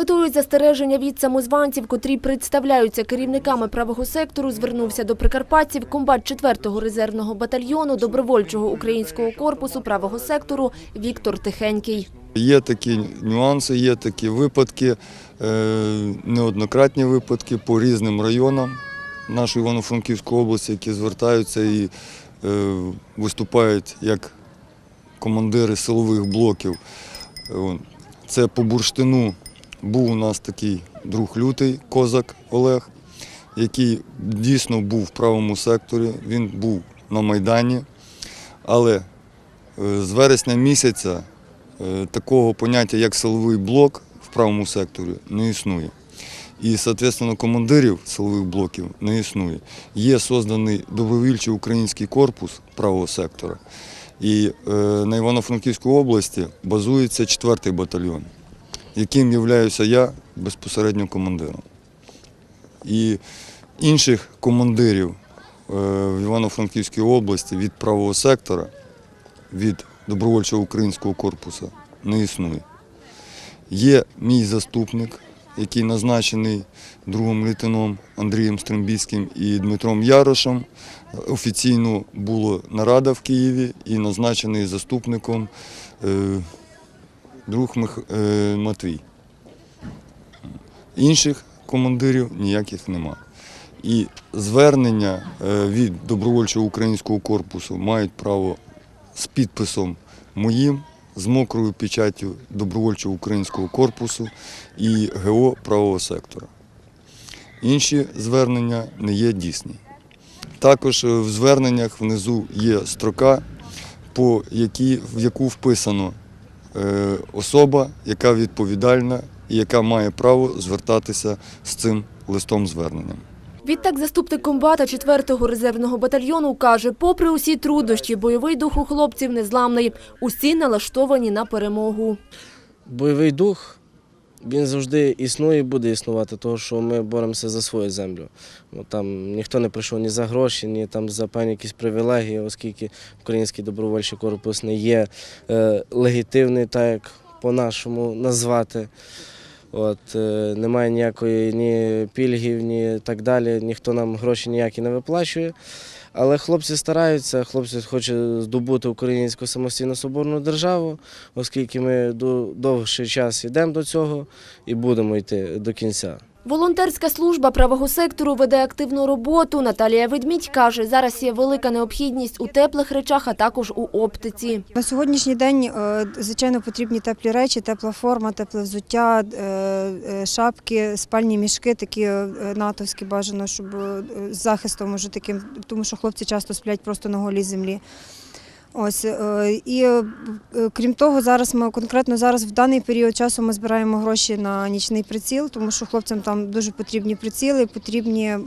Метою застереження від самозванців, котрі представляються керівниками правого сектору, звернувся до прикарпатців комбат 4-го резервного батальйону добровольчого українського корпусу правого сектору Віктор Тихенький. Є такі нюанси, є такі випадки, е, неоднократні випадки по різним районам нашої Івано-Франківської області, які звертаються і е, виступають як командири силових блоків. Е, Це по бурштину був у нас такий друг лютий, козак Олег, який дійсно був в правому секторі, він був на Майдані, але е, з вересня місяця Е, такого поняття, як силовий блок в правому секторі, не існує. І, соответственно, командирів силових блоків не існує. Є созданий добровільчий український корпус правого сектора. І е, на Івано-Франківській області базується 4-й батальйон, яким являюся я безпосередньо командиром. І інших командирів е, в Івано-Франківській області від правого сектора, від добровольчого українського корпусу не існує. Є мій заступник, який назначений другим лейтеном Андрієм Стрембіським і Дмитром Ярошем. Офіційно була нарада в Києві і назначений заступником е, друг е, Матвій. Інших командирів ніяких нема. І звернення е, від добровольчого українського корпусу мають право з підписом моїм, з мокрою печаттю добровольчого українського корпусу і ГО правого сектора. Інші звернення не є дійсні. Також е, в зверненнях внизу є строка, по якій, в яку вписано особа, яка відповідальна і яка має право звертатися з цим листом зверненням. Відтак заступник комбата 4-го резервного батальйону каже, попри усі труднощі, бойовий дух у хлопців незламний. Усі налаштовані на перемогу. бойовий дух він завжди існує і буде існувати, тому що ми боремося за свою землю. Там ніхто не прийшов ні за гроші, ні там за певні якісь привілегії, оскільки український добровольчий корпус не є е, легітимний, так як по-нашому назвати. От, е, немає ніякої ні пільгів, ні так далі, ніхто нам гроші ніякі не виплачує. Але хлопці стараються, хлопці хочуть здобути українську самостійну соборну державу, оскільки ми до- довший час йдемо до цього і будемо йти до кінця. Волонтерська служба правого сектору веде активну роботу. Наталія Ведмідь каже, зараз є велика необхідність у теплих речах, а також у оптиці. На сьогоднішній день, е, звичайно, потрібні теплі речі, тепла форма, тепле взуття, е, е, шапки, спальні мішки, такі натовські бажано, щоб з захистом уже таким, тому що хлопці часто сплять просто на голій землі. Ось е, і е, крім того, зараз ми конкретно зараз в даний період часу ми збираємо гроші на нічний приціл, тому що хлопцям там дуже потрібні приціли, потрібні.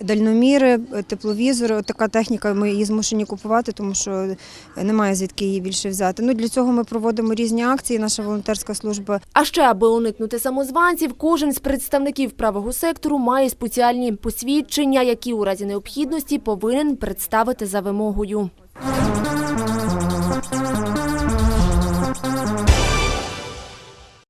Дальноміри, тепловізори, така техніка, ми її змушені купувати, тому що немає звідки її більше взяти. Ну для цього ми проводимо різні акції. Наша волонтерська служба А ще, аби уникнути самозванців, кожен з представників правого сектору має спеціальні посвідчення, які у разі необхідності повинен представити за вимогою.